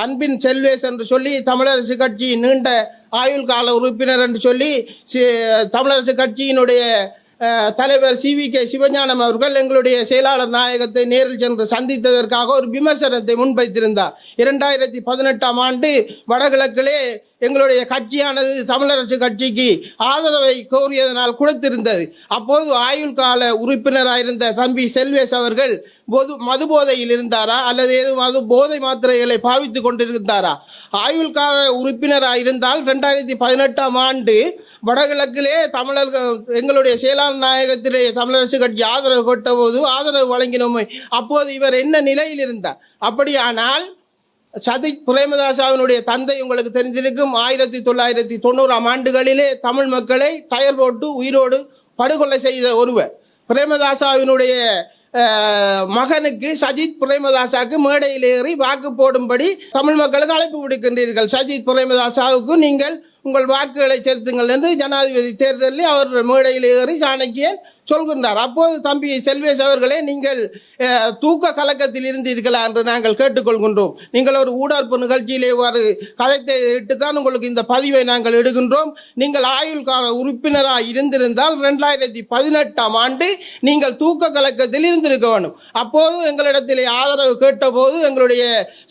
அன்பின் செல்வேஸ் என்று சொல்லி தமிழரசு கட்சி நீண்ட ஆயுள் கால உறுப்பினர் என்று சொல்லி சி- தமிழரசு கட்சியினுடைய தலைவர் சி. வி. கே. சிவஞானம் அவர்கள் எங்களுடைய செயலாளர் நாயகத்தை நேரில் சென்று சந்தித்ததற்காக ஒரு விமர்சனத்தை முன்வைத்திருந்தார். இரண்டாயிரத்தி பதினெட்டாம் ஆண்டு வடகிழக்கிலே எங்களுடைய கட்சியானது தமிழரசு கட்சிக்கு ஆதரவை கோரியதனால் கொடுத்திருந்தது. அப்போது ஆயுள் கால உறுப்பினராயிருந்த தம்பி செல்வேஸ் அவர்கள் பொது மது போதையில் இருந்தாரா? அல்லது ஏதும் மது போதை மாத்திரைகளை பாவித்துக் கொண்டிருந்தாரா? ஆயுள் கால உறுப்பினராக இருந்தால் ரெண்டாயிரத்தி பதினெட்டாம் ஆண்டு வடகிழக்கிலே தமிழர்கள் எங்களுடைய செயலாளர் நாயகத்திலே தமிழரசு கட்சி ஆதரவு கொட்ட போது ஆதரவு வழங்கினோமே. அப்போது இவர் என்ன நிலையில் இருந்தார்? அப்படியானால் சதிக் பிரேமதாசாவினுடைய தந்தை உங்களுக்கு தெரிஞ்சிருக்கும் ஆயிரத்தி தொள்ளாயிரத்தி தொண்ணூறாம் ஆண்டுகளிலே தமிழ் மக்களை டயர் போட்டு உயிரோடு படுகொலை செய்த ஒருவர். பிரேமதாசாவினுடைய மகனுக்கு சஜித் பிரேமதாசாவுக்கு மேடையில் ஏறி வாக்கு போடும்படி தமிழ் மக்களுக்கு அழைப்பு விடுக்கின்றீர்கள். சஜித் பிரேமதாசாவுக்கு நீங்கள் உங்கள் வாக்குகளை செலுத்துங்கள் என்று ஜனாதிபதி தேர்தலில் அவர் மேடையில் ஏறி சாணக்கியன் சொல்கின்றார். அப்போது தம்பி செல்வேஷ் அவர்களே நீங்கள் தூக்க கலக்கத்தில் இருந்தீர்களா என்று நாங்கள் கேட்டுக்கொள்கின்றோம். நீங்கள் ஒரு ஊடற்பு நிகழ்ச்சியிலே ஒரு கதைத்தை இட்டுத்தான் உங்களுக்கு இந்த பதிவை நாங்கள் எடுகின்றோம் நீங்கள் ஆயுள்கார உறுப்பினராக இருந்திருந்தால் ரெண்டாயிரத்தி பதினெட்டாம் ஆண்டு நீங்கள் தூக்க கலக்கத்தில் இருந்திருக்க வேண்டும். அப்போது எங்களிடத்திலே ஆதரவு கேட்டபோது எங்களுடைய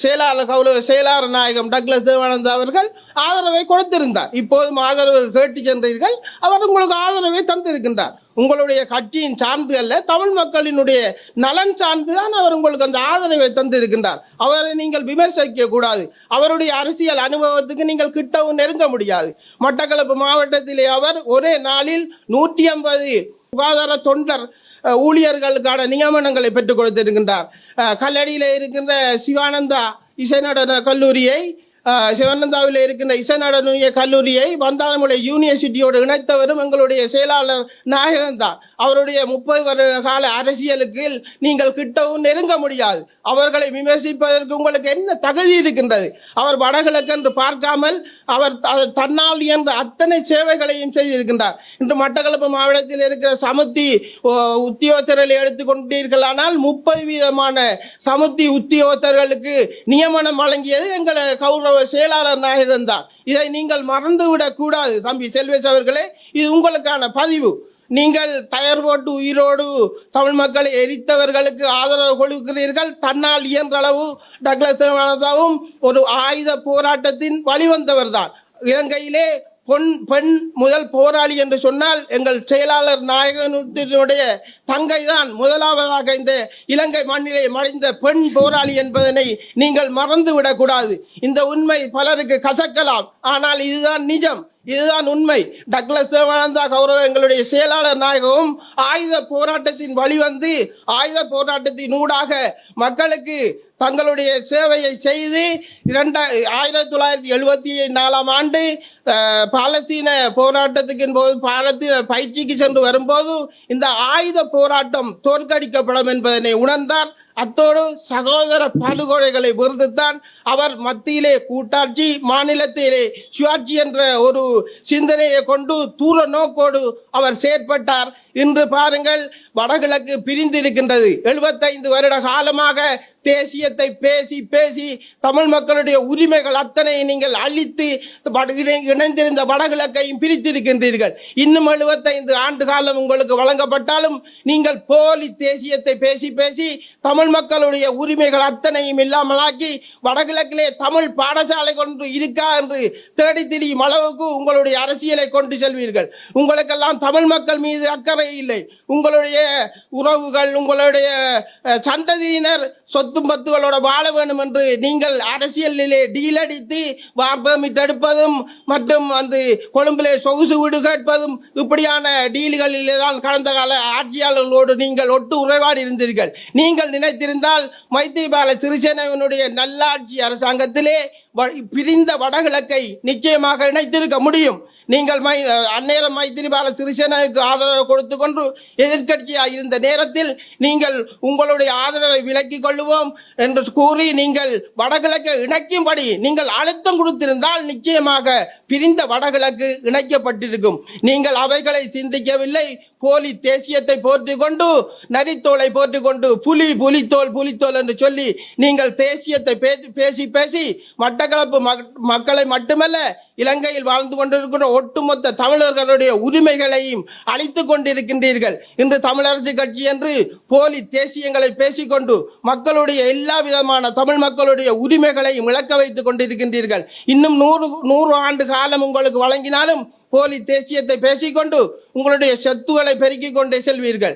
செயலாளர் கௌரவ செயலாளர் நாயகம் டக்ளஸ் தேவானந்த் அவர்கள் ஆதரவை கொடுத்திருந்தார். இப்போதும் ஆதரவு கேட்டு சென்றீர்கள். அவர் உங்களுக்கு ஆதரவை தந்திருக்கின்றார். உங்களுடைய கட்சியின் சார்ந்து அல்ல தமிழ் மக்களினுடைய நலன் சார்ந்து தான் அவர் உங்களுக்கு அந்த ஆதரவை தந்திருக்கின்றார். அவரை நீங்கள் விமர்சிக்க கூடாது அவருடைய அரசியல் அனுபவத்துக்கு நீங்கள் கிட்டவும் நெருங்க முடியாது. மட்டக்களப்பு மாவட்டத்திலே அவர் ஒரே நாளில் நூற்றி ஐம்பது சுகாதார தொண்டர் ஊழியர்களுக்கான நியமனங்களை பெற்றுக் கொடுத்திருக்கின்றார். கல்லடியில் இருக்கின்ற சிவானந்தா இசை நடன கல்லூரியை சிவனந்தாவில் இருக்கின்ற இசை நடனிய கல்லூரியை வந்தானமுலை யூனிவர்சிட்டியோடு இணைத்தவரும் எங்களுடைய செயலாளர் நாயகன் தான். அவருடைய முப்பது வருட கால அரசியலுக்கு நீங்கள் கிட்டவும் நெருங்க முடியாது. அவர்களை விமர்சிப்பதற்கு உங்களுக்கு என்ன தகுதி இருக்கின்றது? அவர் வடகிழக்கு என்று பார்க்காமல் அவர் தன்னால் என்ற அத்தனை சேவைகளையும் செய்திருக்கின்றார். இன்று மட்டக்களப்பு மாவட்டத்தில் இருக்கிற சமுத்தி ஓ, உத்தியோகத்தர்களை எடுத்துக்கொண்டீர்களானால் முப்பது வீதமான சமுத்தி உத்தியோகத்தர்களுக்கு நியமனம் வழங்கியது எங்களை கௌரவ செயலாளர் நாயகன் தான் இதை நீங்கள் மறந்துவிடக் கூடாது தம்பி செல்வேஸ் அவர்களே. இது உங்களுக்கான பதிவு. நீங்கள் தயார் போட்டு உயிரோடு தமிழ் மக்களை எரித்தவர்களுக்கு ஆதரவு கொடுக்கிறீர்கள். தன்னால் இயன்ற அளவு டக்ளஸ் தேவானந்தாவும் ஒரு ஆயுத போராட்டத்தின் வழிவந்தவர் தான் இலங்கையிலே பொன் பெண் முதல் போராளி என்று சொன்னால் எங்கள் செயலாளர் நாயகனுடைய தங்கை தான் முதலாவதாக இந்த இலங்கை மண்ணிலே மறைந்த பெண் போராளி என்பதனை நீங்கள் மறந்துவிடக் கூடாது இந்த உண்மை பலருக்கு கசக்கலாம். ஆனால் இதுதான் நிஜம். இதுதான் உண்மை. டக்ளஸ் தேவானந்தா கௌரவ எங்களுடைய செயலாளர் நாயகவும் ஆயுத போராட்டத்தின் வழிவந்து ஆயுத போராட்டத்தின் ஊடாக மக்களுக்கு தங்களுடைய சேவையை செய்து இரண்டா ஆயிரத்தி தொள்ளாயிரத்தி எழுபத்தி நாலாம் ஆண்டு பாலஸ்தீன போராட்டத்துக்கு போது பாலஸ்தீன பயிற்சிக்கு சென்று வரும்போது இந்த ஆயுத போராட்டம் தோற்கடிக்கப்படும் என்பதனை உணர்ந்தார். அத்தோடு சகோதர படுகொலைகளை விருந்துத்தான் அவர் மத்தியிலே கூட்டாட்சி மாநிலத்திலே சுயாட்சி என்ற ஒரு சிந்தனையை கொண்டு தூர நோக்கோடு அவர் செயற்பட்டார். இன்று பாருங்கள் வடகிழக்கு பிரிந்திருக்கின்றது. எழுபத்தைந்து வருட காலமாக தேசியத்தை பேசி பேசி தமிழ் மக்களுடைய உரிமைகள் அத்தனை நீங்கள் அழித்து இணை- இணைந்திருந்த வடகிழக்கையும் பிரித்திருக்கின்றீர்கள். இன்னும் எழுபத்தைந்து ஆண்டு காலம் உங்களுக்கு வழங்கப்பட்டாலும் நீங்கள் போலி தேசியத்தை பேசி பேசி தமிழ் மக்களுடைய உரிமைகள் அத்தனையும் இல்லாமலாக்கி வடகிழக்கிலே தமிழ் பாடசாலை கொண்டு இருக்கா என்று தேடி திரியும் அளவுக்கு உங்களுடைய அரசியலை கொண்டு செல்வீர்கள். உங்களுக்கெல்லாம் தமிழ் மக்கள் மீது அக்கறை இல்லை உங்களுடைய உறவுகள் உங்களுடைய சந்ததியினர் சொத்து பத்துகளோட வாழ வேண்டும் என்று நீங்கள் அரசியலிலே டீலடித்து வார் எடுப்பதும் மற்றும் அந்த கொழும்பிலே சொகுசு வீடு கேட்பதும் இப்படியான டீல்களிலே தான் கடந்த கால ஆட்சியாளர்களோடு நீங்கள் ஒட்டு உறவாடி இருந்தீர்கள். நீங்கள் நினைத்திருந்தால் மைத்திரிபால சிறிசேனவனுடைய நல்லாட்சி அரசாங்கத்திலே வ- பிரிந்த வடகிழக்கை நிச்சயமாக இணைத்திருக்க முடியும். நீங்கள் மை அந்நேரம் மைத்திரிபால சிறிசேனாவுக்கு ஆதரவு கொடுத்து கொண்டு எதிர்க்கட்சியாக இருந்த நேரத்தில் நீங்கள் உங்களுடைய ஆதரவை விலக்கிக் கொள்ளுவோம் என்று கூறி நீங்கள் வடகிழக்கை இணைக்கும்படி நீங்கள் அழுத்தம் கொடுத்திருந்தால் நிச்சயமாக பிரிந்த வடகிழக்கு இணைக்கப்பட்டிருக்கும். நீங்கள் அவைகளை சிந்திக்கவில்லை. போலி தேசியத்தை போர்த்தி கொண்டு நரித்தோலை போர்த்தி கொண்டு புலி புலித்தோல் புலித்தோல் என்று சொல்லி நீங்கள் தேசியத்தை பேசி பேசி பேசி மட்டக்களப்பு மக்- மக்களை மட்டுமல்ல இலங்கையில் வாழ்ந்து கொண்டிருக்கிற ஒட்டுமொத்த தமிழர்களுடைய உரிமைகளையும் அழித்துக் கொண்டிருக்கின்றீர்கள். இன்று தமிழரசு கட்சி என்று போலி தேசியங்களை பேசிக்கொண்டு மக்களுடைய எல்லா விதமான தமிழ் மக்களுடைய உரிமைகளையும் இழக்க வைத்துக் கொண்டிருக்கின்றீர்கள். இன்னும் நூறு நூறு ஆண்டு காலம் உங்களுக்கு வழங்கினாலும் போலி தேசியத்தை பேசிக்கொண்டு உங்களுடைய சத்துக்களை பெருக்கிக் கொண்டே செல்வீர்கள்.